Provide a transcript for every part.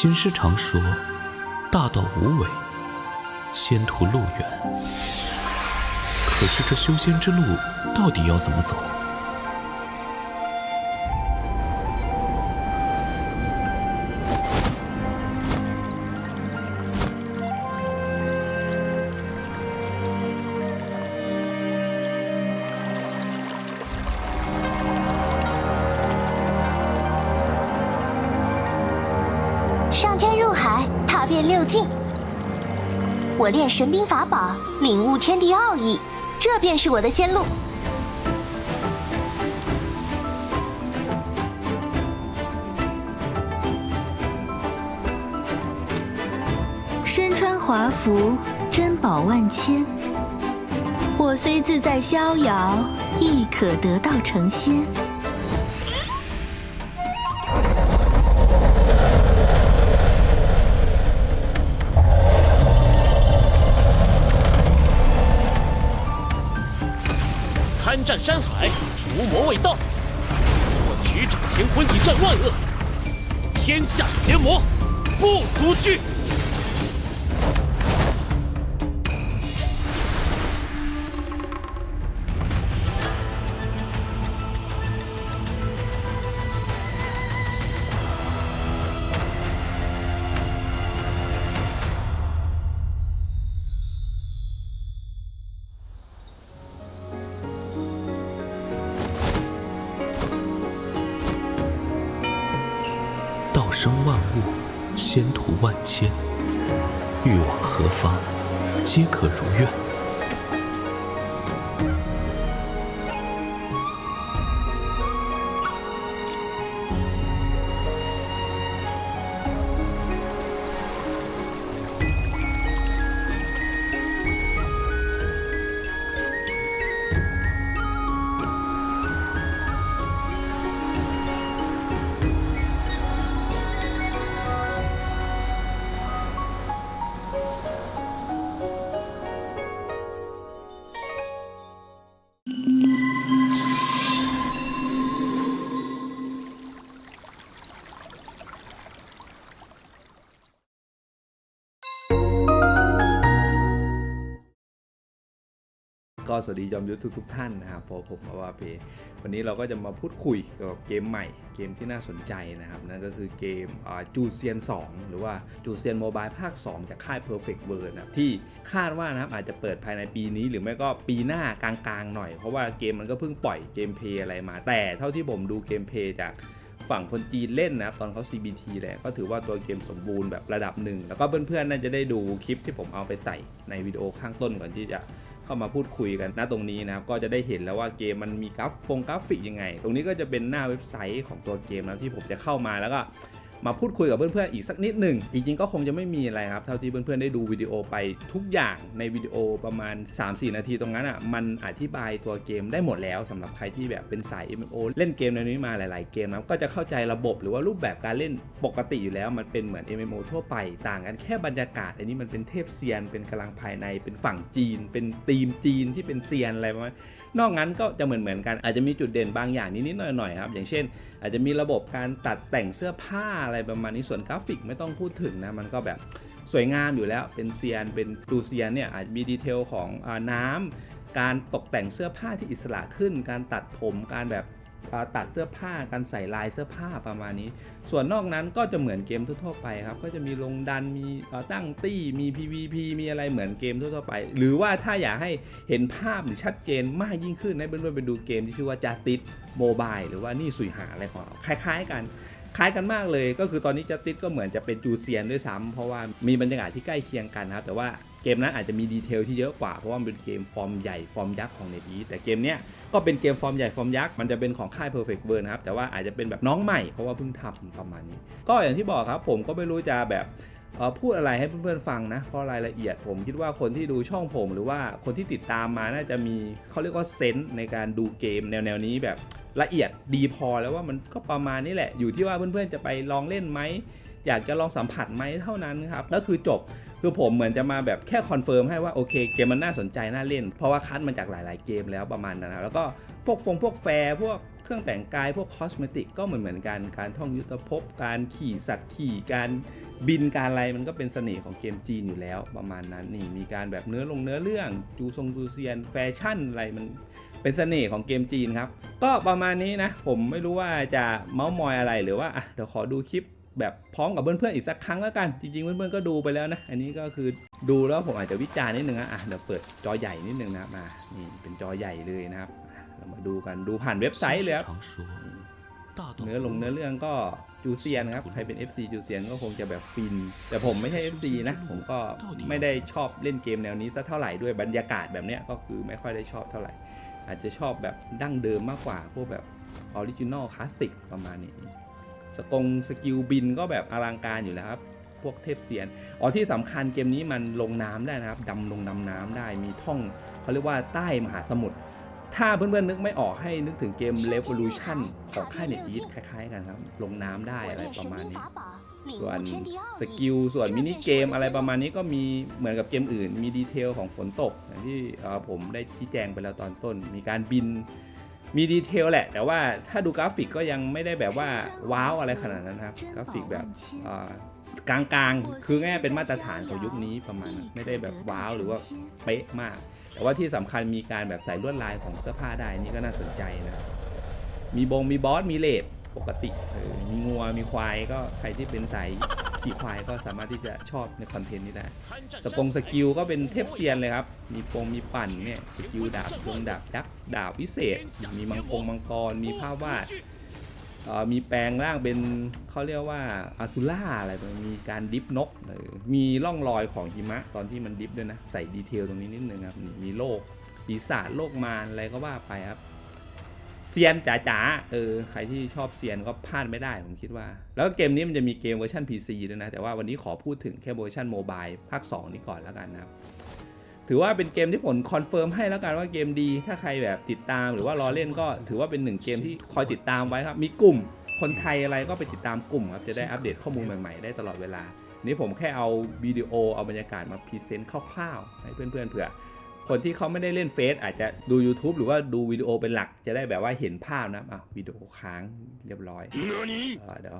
新师常说：“大道无为，仙途路远。”可是这修仙之路到底要怎么走？进。我练神兵法宝，领悟天地奥义，这便是我的仙路。身穿华服，珍宝万千。我虽自在逍遥，亦可得道成仙。未到。我局掌乾坤，以战万恶。天下邪魔，不足惧。生万物，仙途万千，欲往何方，皆可如愿。 ก็สวัสดียอมยุทธทุกๆท่านนะครับพอผมมาวาเพวันนี้เราก็จะมาพูดคุยกับเกมใหม่ เกมที่น่าสนใจนะครับ นั่นก็คือเกมจูเซียน 2 หรือว่าจูเซียนโมบายภาค 2 จากค่าย Perfect World นะครับที่คาดว่านะครับอาจจะเปิดภายในปีนี้หรือไม่ก็ปีหน้ากลางๆหน่อย เพราะว่าเกมมันก็เพิ่งปล่อยเกมเพย์อะไรมา แต่เท่าที่ผมดูเกมเพย์จากฝั่งคนจีนเล่นนะครับตอนเขา CBT แหละก็ถือว่าตัวเกมสมบูรณ์แบบระดับหนึ่งแล้วก็เพื่อนๆน่าจะได้ดูคลิปที่ผมเอาไปใส่ในวิดีโอข้างต้นก่อนที่จะ เข้ามาพูดคุยกันณตรงนี้นะครับก็จะได้เห็นแล้วว่าเกมมันมีกราฟฟงกราฟิกยังไง ตรงนี้ก็จะเป็นหน้าเว็บไซต์ของตัวเกมนะที่ผมจะเข้ามาแล้วก็ มาพูดคุยกับเพื่อนๆอีกสักนิดหนึ่งจริงๆก็คงจะไม่มีอะไรครับ เท่าที่เพื่อนๆได้ดูวิดีโอไปทุกอย่างในวิดีโอประมาณ 3-4 นาทีตรงนั้นอะมันอธิบายตัวเกมได้หมดแล้วสำหรับใครที่แบบเป็นสาย MMO เล่นเกมในนี้มาหลาย ๆ เกมนะก็จะเข้าใจระบบหรือว่ารูปแบบการเล่นปกติอยู่แล้วมันเป็นเหมือน MMO ทั่วไปต่างกันแค่บรรยากาศ อันนี้มันเป็นเทพเซียน เป็นกำลังภายในเป็นฝั่งจีน เป็นทีมจีนที่เป็นเซียนอะไรประมาณ นอกนั้นก็จะเหมือนเหมือนๆกันอาจจะมีจุดเด่นบางอย่างนิดๆหน่อยๆครับอย่างเช่น อาจจะมีระบบการตัดแต่งเสื้อผ้าอะไรประมาณนี้ส่วนกราฟิกไม่ต้องพูดถึงนะมันก็แบบสวยงามอยู่แล้วเป็นเซียนเป็นตูเซียนเนี่ยอาจจะมีดีเทลของอน้ำการตกแต่งเสื้อผ้าที่อิสระขึ้น การตัดผมการแบบ ตัดเสื้อผ้าการใส่ลายเสื้อผ้าประมาณนี้ ส่วนนอกนั้นก็จะเหมือนเกมทั่วๆไปครับ ก็จะมีลงดันมีตั้งตี้มี PVP มีอะไรเหมือนเกมทั่วๆไป หรือว่าถ้าอยากให้เห็นภาพหรือชัดเจนมากยิ่งขึ้นให้เพื่อนๆไปดูเกมที่ชื่อว่าจาติสโมบายหรือว่านี่สุยหาอะไรของเราคล้าย ๆ กันคล้ายกันมากเลยก็คือตอนนี้จาติสก็เหมือนจะเป็นจูเซียนด้วยซ้ำเพราะว่ามีบรรยากาศที่ใกล้เคียงกันนะครับแต่ว่า เกมนั้นอาจจะมีดีเทลที่เยอะกว่าเพราะว่ามันเป็นเกมฟอร์มใหญ่ฟอร์มยักษ์ของเนทีแต่เกมเนี้ยก็เป็นเกมฟอร์มใหญ่ฟอร์มยักษ์มันจะเป็นของค่าย Perfect World นะครับแต่ว่าอาจจะเป็นแบบน้องใหม่เพราะว่าเพิ่งทำประมาณนี้ ก็อย่างที่บอกครับผมก็ไม่รู้จะแบบพูดอะไรให้เพื่อนๆฟังนะเพราะรายละเอียดผมคิดว่าคนที่ดูช่องผมหรือว่าคนที่ติดตามมาน่าจะมีเขาเรียกว่าเซนส์ในการดูเกมแนวๆนี้แบบละเอียดดีพอแล้วว่ามันก็ประมาณนี้แหละอยู่ที่ว่าเพื่อนๆจะไปลองเล่นไหมอยากจะลองสัมผัสไหมเท่านั้นครับแล้วคือจบ คือผมเหมือนจะมาแบบแค่คอนเฟิร์มให้ว่าโอเคเกมมันน่าสนใจน่าเล่น เพราะว่าคัดมาจากหลาย ๆ เกมแล้วประมาณนั้นนะแล้วก็พวกฟงพวกแฟร์พวกเครื่องแต่งกายพวกคอสเมติกก็เหมือนเหมือนกันการท่องยุทธภพการขี่สัตว์ขี่การบินการอะไรมันก็เป็นเสน่ห์ของเกมจีนอยู่แล้วประมาณนั้นนี่มีการแบบเนื้อลงเนื้อเรื่องจูทรงจูเซียนแฟชั่นอะไรมันเป็นเสน่ห์ของเกมจีนครับ ก็ประมาณนี้นะ ผมไม่รู้ว่าจะเมาส์มอยอะไรหรือว่าอะเดี๋ยวขอดูคลิป แบบพร้อมกับเพื่อนๆอีกสักครั้งแล้วกัน จริงๆ เพื่อนๆ ก็ดูไปแล้วนะ อันนี้ก็คือดูแล้วผมอาจจะวิจารณ์นิดนึงนะอ่ะเดี๋ยวเปิดจอใหญ่นิดนึงนะครับมานี่เป็นจอใหญ่เลยนะครับอ่ะเรามาดูกันดูผ่านเว็บไซต์เลยครับ 常说，大道 เนื้อลงเนื้อเรื่องก็จูเซียนครับ ใครเป็น FC จูเซียนก็คงจะแบบฟิน แต่ผมไม่ใช่ FC นะ ผมก็ไม่ได้ชอบเล่นเกมแนวนี้สักเท่าไหร่ด้วยบรรยากาศแบบเนี้ยก็คือไม่ค่อยได้ชอบเท่าไหร่ อาจจะชอบแบบดั้งเดิมมากกว่า พวกแบบออริจินอลคลาสสิกประมาณนี้ สกงสกิลบินก็แบบอลังการอยู่แล้วครับ พวกเทพเสียน อ๋อที่สำคัญเกมนี้มันลงน้ำได้นะครับดำลงดำน้ำได้มีท่องเขาเรียกว่าใต้มหาสมุทรถ้าเพื่อนๆนึกไม่ออกให้นึกถึงเกม Revolution ของค่ายเน็ตอีทคล้ายๆกันครับ ลงน้ำได้อะไรประมาณนี้ ส่วนสกิลส่วนมินิเกมอะไรประมาณนี้ก็มีเหมือนกับเกมอื่น มีดีเทลของฝนตกอย่างที่ผมได้ชี้แจงไปแล้วตอนต้น มีการบิน มีดีเทลแหละ แต่ว่าถ้าดูกราฟิกก็ยังไม่ได้แบบว่าว้าวอะไรขนาดนั้นครับ กราฟิกแบบกลางๆ คือแง่เป็นมาตรฐานของยุคนี้ประมาณไม่ได้แบบว้าวหรือว่าเป๊ะมาก แต่ว่าที่สำคัญมีการแบบใส่ลวดลายของเสื้อผ้าได้นี่ก็น่าสนใจนะครับมีบงมีบอสมีเลด ปกติเออมีงัวมีควายก็ใครที่เป็นสายขี่ควายก็สามารถที่จะชอบในคอนเทนต์นี้ได้สปงสกิลก็เป็นเทพเซียนเลยครับ มีปงมีปั่นเนี่ยสกิลดาบวงดาบยักษ์ดาบวิเศษ มีมังกรมังกรมีภาพวาดมีแปลงร่างเป็นเขาเรียกว่าอาซูล่าอะไรมีการดิฟนกมีร่องรอยของหิมะตอนที่มันดิฟด้วยนะ ใส่ดีเทลตรงนี้นิดนึงครับ มีโลกปีศาจโลกมารอะไรก็ว่าไปครับ เซียนจ๋าๆเออใครที่ชอบเซียนก็พลาดไม่ได้ผมคิดว่า แล้วเกมนี้มันจะมีเกมเวอร์ชัน PC ด้วยนะ แต่ว่าวันนี้ขอพูดถึงแค่เวอร์ชันโมบายภาค 2 นี้ก่อนแล้วกันนะครับ ถือว่าเป็นเกมที่ผลคอนเฟิร์มให้แล้วกันว่าเกมดี ถ้าใครแบบติดตามหรือว่ารอเล่นก็ถือว่าเป็นหนึ่งเกมที่คอยติดตามไว้ครับ มีกลุ่มคนไทยอะไรก็ไปติดตามกลุ่มครับจะได้อัปเดตข้อมูลใหม่ๆได้ตลอดเวลา นี่ผมแค่เอาวิดีโอเอาบรรยากาศมาพรีเซนต์คร่าวๆให้เพื่อนๆเผื่อ คนที่เขาไม่ได้เล่นเฟซอาจจะดู YouTube หรือว่าดูวิดีโอเป็นหลักจะได้แบบว่าเห็นภาพนะอะวิดีโอค้างเรียบร้อยเอ่อเดี๋ยว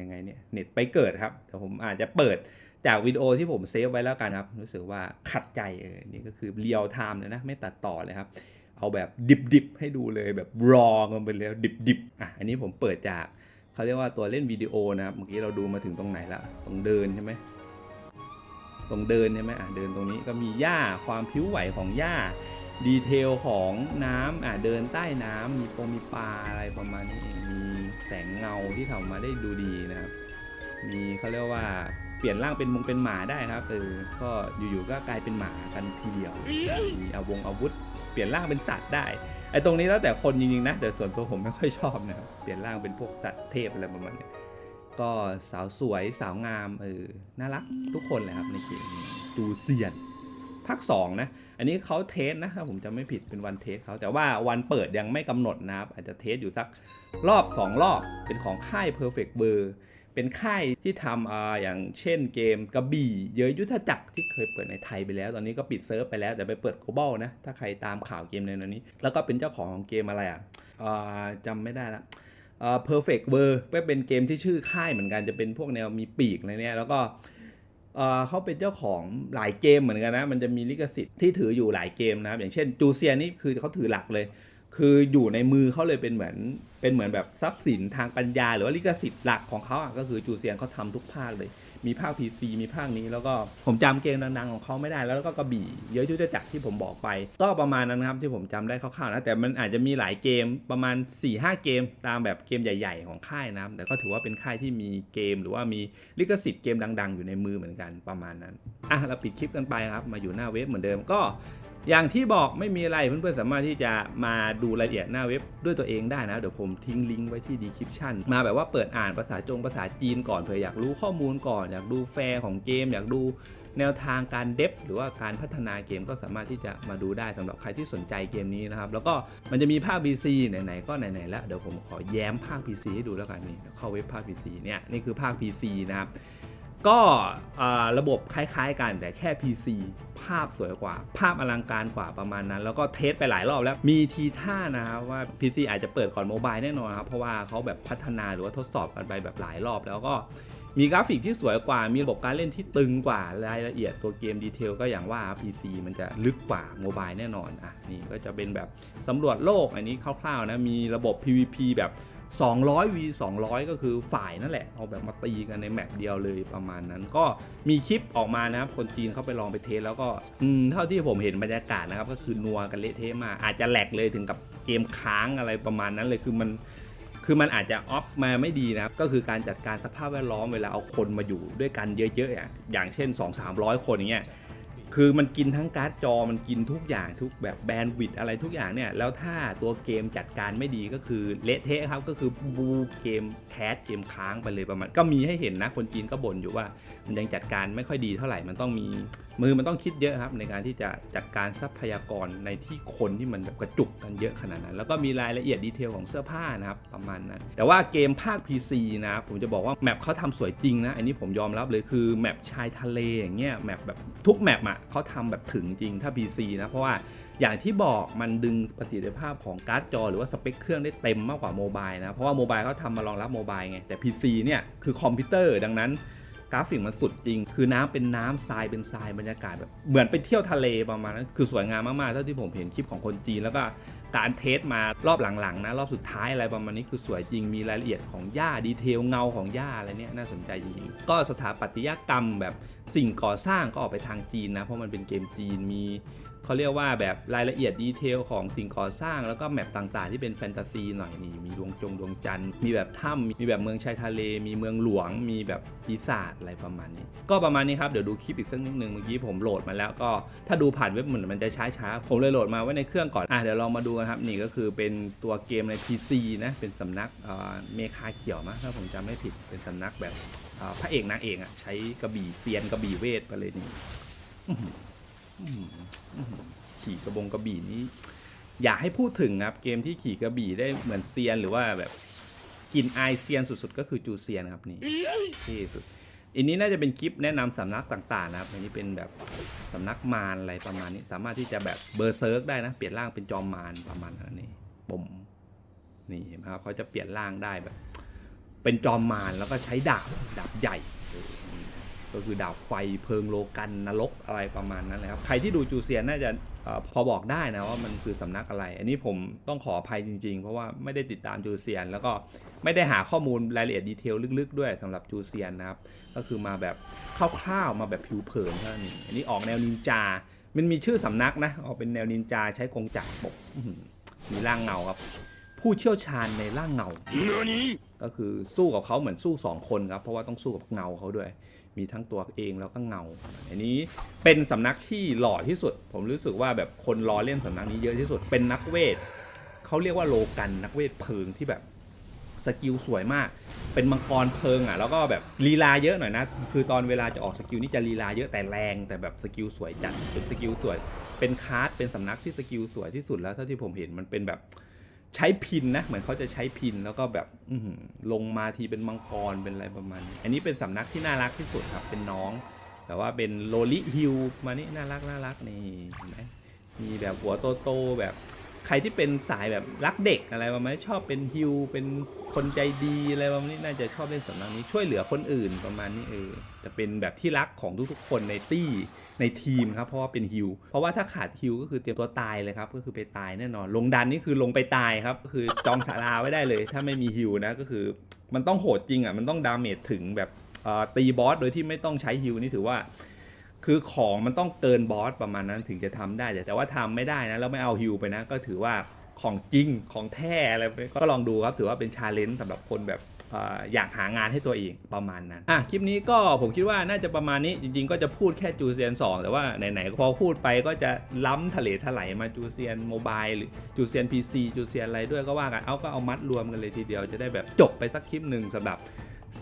ยังไงเนี่ยเน็ตไปเกิดครับเดี๋ยวผมอาจจะเปิดจากวิดีโอที่ผมเซฟไว้แล้วกันครับ รู้สึกว่าขัดใจเออนี่ก็คือเรียลไทม์เลยนะ ไม่ตัดต่อเลยครับ เอาแบบดิบๆ ให้ดูเลยแบบรอกันไปเลยดิบๆ อะ อันนี้ผมเปิดจากเขาเรียกว่าตัวเล่นวิดีโอนะครับ เมื่อกี้เราดูมาถึงตรงไหนละตรงเดินใช่ไหม ตรงเดินใช่ไหมอะเดินตรงนี้ก็มีหญ้าความผิวไหวของหญ้าดีเทลของน้ำอะเดินใต้น้ำมีปงมีปลาอะไรประมาณนี้มีแสงเงาที่ทำมาได้ดูดีนะครับมีเขาเรียกว่าเปลี่ยนร่างเป็นมงเป็นหมาได้ครับเออก็อยู่ๆก็กลายเป็นหมากันทีเดียวมีอาวงอาวุธ เปลี่ยนร่างเป็นสัตว์ได้ไอ้ตรงนี้แล้วแต่คนจริงๆนะแต่ส่วนตัวผมไม่ค่อยชอบนะครับเปลี่ยนร่างเป็นพวกสัตว์เทพอะไรประมาณนี้ ก็สาวสวยสาวงามเออน่ารักทุกคนเลยครับในเกมดูเซียนภาค2นะ อันนี้เขาเทสนะถ้าผมจะไม่ผิดเป็นวันเทสเขาแต่ว่าวันเปิดยังไม่กำหนดนะครับ อาจจะเทสอยู่สักรอบ 2 รอบเป็นของค่าย Perfect b u r เป็นค่ายที่ทำอ่าอย่างเช่นเกมกระบี่เยอะยุทธจักรที่เคยเปิดในไทยไปแล้ว ตอนนี้ก็ปิดเซิร์ฟไปแล้วแต่ไปเปิด global นะ ถ้าใครตามข่าวเกมในนั้นนี้ แล้วก็เป็นเจ้าของของเกมอะไรอะอ่าจำไม่ได้ละ เอ่อ perfect w o r ก็เป็นเกมที่ชื่อค่ายเหมือนกันจะเป็นพวกแนวมีปีกอะไรเนี่ยแล้วก็เอ่อเขาเป็นเจ้าของหลายเกมเหมือนกันนะ มันจะมีลิขสิทธิ์ที่ถืออยู่หลายเกมนะครับ อย่างเช่นจูเซียนี่คือเขาถือหลักเลย คืออยู่ในมือเขาเลยเป็นเหมือนเป็นเหมือนแบบทรัพย์สินทางปัญญา หรือว่าลิขสิทธิ์หลักของเขาอะก็คือจูเซียนเขาทำทุกภาคเลย มีภาคพีซีมีภาคนี้แล้วก็ผมจำเกมดังๆของเขาไม่ได้ แล้วก็กระบี่เยอะยุทธจักรที่ผมบอกไป ก็ประมาณนั้นครับที่ผมจำได้คร่าวๆนะแต่มันอาจจะมีหลายเกมประมาณ 4-5 เกม ตามแบบเกมใหญ่ ๆ ของค่ายนะครับแต่ก็ถือว่าเป็นค่ายที่มีเกม หรือว่ามีลิขสิทธิ์เกมดัง ๆ อยู่ในมือเหมือนกันประมาณนั้นอะเราปิดคลิปกันไปครับมาอยู่หน้าเว็บเหมือนเดิมก็ อย่างที่บอกไม่มีอะไรเพื่อนๆสามารถที่จะมาดูรายละเอียดหน้าเว็บด้วยตัวเองได้นะ เดี๋ยวผมทิ้งลิงก์ไว้ที่ดีคริปชันมาแบบว่าเปิดอ่านภาษาจงภาษาจีนก่อนเผื่ออยากรู้ข้อมูลก่อน อยากดูแฟร์ของเกม อยากดูแนวทางการเดฟหรือว่าการพัฒนาเกมก็สามารถที่จะมาดูได้สำหรับใครที่สนใจเกมนี้นะครับ แล้วก็มันจะมีภาค PC ไหนๆก็ไหนๆแล้วเดี๋ยวผมขอแย้มภาค PC ให้ดูแล้วกันนี่เดี๋ยวเข้าเว็บภาค PC เนี่ยนี่คือภาค PC นะครับ ก็ระบบคล้ายๆกันแต่แค่ PC ภาพสวยกว่า ภาพอลังการกว่าประมาณนั้น แล้วก็เทสไปหลายรอบแล้วมีทีท่านะครับว่า PC อาจจะเปิดก่อนโมบายแน่นอนครับ เพราะว่าเขาแบบพัฒนาหรือว่าทดสอบกันไปแบบหลายรอบแล้วก็มีกราฟิกที่สวยกว่า มีระบบการเล่นที่ตึงกว่ารายละเอียดตัวเกมดีเทลก็อย่างว่า PC มันจะลึกกว่าโมบายแน่นอนอะนี่ก็จะเป็นแบบสำรวจโลกอันนี้คร่าวๆนะมีระบบ PVP แบบ 200 v 200 ก็คือฝ่ายนั่นแหละ เอาแบบมาตีกันในแมปเดียวเลยประมาณนั้น ก็มีคลิปออกมานะครับ คนจีนเขาไปลองไปเทสแล้วก็อืมเท่าที่ผมเห็นบรรยากาศนะครับ ก็คือนัวกันเละเทะมาอาจจะแหลกเลยถึงกับเกมค้างอะไรประมาณนั้นเลยคือมันคือมันอาจจะออฟมาไม่ดีนะครับ ก็คือการจัดการสภาพแวดล้อมเวลาเอาคนมาอยู่ด้วยกันเยอะๆ อย่างอย่างเช่น 2-300 คนอย่างเงี้ย คือมันกินทั้งการ์ดจอมันกินทุกอย่างทุกแบบแบนด์วิดอะไรทุกอย่างเนี่ย แล้วถ้าตัวเกมจัดการไม่ดีก็คือเละเทะครับก็คือบูเกมแคสเกมค้างไปเลยประมาณ ก็มีให้เห็นนะ คนจีนก็บ่นอยู่ว่า มันยังจัดการไม่ค่อยดีเท่าไหร่มันต้องมี มือมันต้องคิดเยอะครับในการที่จะจัดการทรัพยากรในที่คนที่มันแบบกระจุกกันเยอะขนาดนั้น แล้วก็มีรายละเอียดดีเทลของเสื้อผ้านะครับประมาณนั้น แต่ว่าเกมภาค PC นะผมจะบอกว่าแมปเขาทำสวยจริงนะ อันนี้ผมยอมรับเลยคือแมปชายทะเลอย่างเงี้ยแมปแบบทุกแมปอะเขาทำแบบถึงจริงถ้า PC นะเพราะว่าอย่างที่บอกมันดึงประสิทธิภาพของการ์ดจอ หรือว่าสเปคเครื่องได้เต็มมากกว่าโมบายนะเพราะว่าโมบายเขาทำมารองรับโมบายไงแต่ PC เนี่ยคือคอมพิวเตอร์ดังนั้น กราฟิกมันสุดจริง คือน้ำเป็นน้ำทรายเป็นทรายบรรยากาศแบบเหมือนไปเที่ยวทะเลประมาณนั้นคือสวยงามมากๆเท่าที่ผมเห็นคลิปของคนจีนแล้วก็การเทสมารอบหลังๆนะรอบสุดท้ายอะไรประมาณนี้คือสวยจริงมีรายละเอียดของหญ้าดีเทลเงาของหญ้าอะไรเนี่ยน่าสนใจจริงๆก็สถาปัตยกรรมแบบสิ่งก่อสร้างก็ออกไปทางจีนนะเพราะมันเป็นเกมจีนมี เขาเรียกว่าแบบรายละเอียดดีเทลของสิ่งก่อสร้างแล้วก็แมปต่างๆ ที่เป็นแฟนตาซีหน่อยนี่มีดวงจงดวงจันทร์มีแบบถ้ำมีแบบเมืองชายทะเล มีเมืองหลวง มีแบบปีศาจอะไรประมาณนี้ ก็ประมาณนี้ครับเดี๋ยวดูคลิปอีกสักนิดนึงเมื่อกี้ผมโหลดมาแล้วก็ถ้าดูผ่านเว็บเหมือนมันจะช้าๆผมเลยโหลดมาไว้ในเครื่องก่อนอะเดี๋ยวลองมาดูกันครับนี่ก็คือเป็นตัวเกมใน PC นะเป็นสำนักเมคาเขียวมั้งถ้าผมจำไม่ผิดเป็นสำนักแบบพระเอกนางเอกอะใช้กระบี่เซียนกระบี่เวทไปเลยนี่ ขี่กระบงกระบี่นี้ อยากให้พูดถึงนะครับ เกมที่ขี่กระบี่ได้เหมือนเซียนหรือว่าแบบกินไอายเซียนสุดๆ ก็คือจูเซียนครับนี่ที่สุดอันนี้น่าจะเป็นคลิปแนะนำสำนักต่างๆนะครับอันนี้เป็นแบบสำนักมารอะไรประมาณนี้ สามารถที่จะแบบเบอร์เซิร์กได้นะ เปลี่ยนร่างเป็นจอมมารประมาณนั้นนี่ปมนี่เห็นไหมครับเขาจะเปลี่ยนร่างได้แบบ เป็นจอมมารแล้วก็ใช้ดาบดาบใหญ่ ก็คือดาบไฟเพลิงโลกันนรกอะไรประมาณนั้นเลยครับ ใครที่ดูจูเซียนน่าจะเอ่อพอบอกได้นะว่ามันคือสำนักอะไร อันนี้ผมต้องขออภัยจริงๆ เพราะว่าไม่ได้ติดตามจูเซียน แล้วก็ไม่ได้หาข้อมูลรายละเอียดดีเทลลึกๆ ด้วยสำหรับจูเซียนนะครับ ก็คือมาแบบคร่าวๆมาแบบผิวเผินเท่านั้นเองอันนี้ออกแนวนินจา มันมีชื่อสำนักนะออกเป็นแนวนินจาใช้กงจักรปกอื้อหือมีร่างเงาครับ ผู้เชี่ยวชาญในร่างเงาก็คือสู้กับเขาเหมือนสู้สองคนครับเพราะว่าต้องสู้กับเงาเขาด้วย มีทั้งตัวเองแล้วก็เงา อันนี้เป็นสำนักที่หล่อที่สุด ผมรู้สึกว่าแบบคนรอเล่นสำนักนี้เยอะที่สุด เป็นนักเวทเขาเรียกว่าโลกันนักเวทเพิงที่แบบสกิลสวยมาก เป็นมังกรเพิงอะ แล้วก็แบบลีลาเยอะหน่อยนะ คือตอนเวลาจะออกสกิลนี่จะลีลาเยอะแต่แรงแต่แบบสกิลสวยจัดเป็นสกิลสวย เป็นคาร์ดเป็นสำนักที่สกิลสวยที่สุดแล้วเท่าที่ผมเห็นมันเป็นแบบ ใช้พินนะเหมือนเขาจะใช้พินแล้วก็แบบอืลงมาทีเป็นมังกรเป็นอะไรประมาณนี้อันนี้เป็นสำนักที่น่ารักที่สุดครับเป็นน้อง แต่ว่าเป็นโลลิฮิลมานี่น่ารักน่ารักนี่เห็นไหมมีแบบหัวโตๆแบบ ใครที่เป็นสายแบบรักเด็กอะไรประมาณนี้ชอบเป็นฮิลเป็นคนใจดีอะไรประมาณนี้น่าจะชอบเล่นสำนักนี้ช่วยเหลือคนอื่นประมาณนี้เออจะเป็นแบบที่รักของทุกๆ คนในตี้ในทีมครับเพราะว่าเป็นฮิลเพราะว่าถ้าขาดฮิลก็คือเตรียมตัวตายเลยครับก็คือไปตายแน่นอน ลงดันนี่คือลงไปตายครับก็คือจองสาราไว้ได้เลย ถ้าไม่มีฮิลนะก็คือมันต้องโหดจริงอะมันต้องดาเมจถึงแบบตีบอสโดยที่ไม่ต้องใช้ฮิลนี่ถือว่า คือของมันต้องเกินบอสประมาณนั้นถึงจะทำได้ แต่แต่ว่าทำไม่ได้นะแล้วไม่เอาฮิลไปนะ ก็ถือว่าของจริงของแท้อะไรไปก็ลองดูครับ ถือว่าเป็นชาเลนจ์สำหรับคนแบบอยากหางานให้ตัวเองประมาณนั้น อะ คลิปนี้ก็ผมคิดว่าน่าจะประมาณนี้จริงๆ ก็จะพูดแค่จูเซียน 2 แต่ว่าไหนๆ พอพูดไปก็จะล้ำทะเลถลายมาจูเซียนโมบายหรือจูเซียน PC จูเซียนอะไรด้วยก็ว่ากัน เอาก็เอามัดรวมกันเลยทีเดียวจะได้แบบจบไปสักคลิปหนึ่งสำหรับ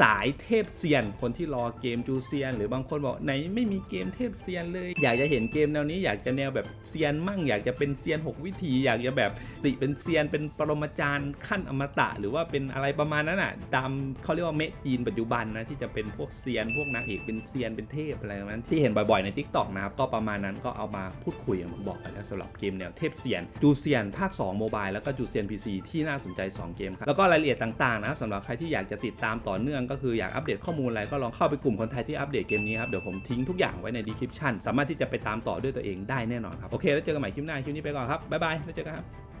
สายเทพเซียน คนที่รอเกมจูเซียน หรือบางคนบอกไหนไม่มีเกมเทพเซียนเลย อยากจะเห็นเกมแนวนี้อยากจะแนวแบบเซียนมั่ง อยากจะเป็นเซียน 6 วิธี อยากจะแบบติเป็นเซียนเป็นปรมาจารย์ขั้นอมตะ หรือว่าเป็นอะไรประมาณนั้นอะตามเขาเรียกว่าเมจีนปัจจุบันนะที่จะเป็นพวกเซียน พวกนางเอกเป็นเซียนเป็นเทพอะไรแบบนั้นที่เห็นบ่อยๆใน t ิ k t o k นะครับก็ประมาณนั้นก็เอามาพูดคุยอย่างผมบอกไปแล้วสำหรับเกมแนวเทพเซียนจูเซียนภาค2โมบายแล้วก็จูเซียน PC ที่น่าสนใจ 2 เกมครับแล้วก็รายละเอียดต่างๆนะครับสำหรับใครที่อยากจะติดตามต่อเนื่องก็คืออยากอัปเดตข้อมูลอะไรก็ลองเข้าไปกลุ่มคนไทยที่อัปเดตเกมนี้ครับ เดี๋ยวผมทิ้งทุกอย่างไว้ในดีคริปชันสามารถที่จะไปตามต่อด้วยตัวเองได้แน่นอนครับ โอเค แล้วเจอกันใหม่คลิปหน้าคลิปนี้ไปก่อนครับบ๊ายบายแล้วเจอกันครับ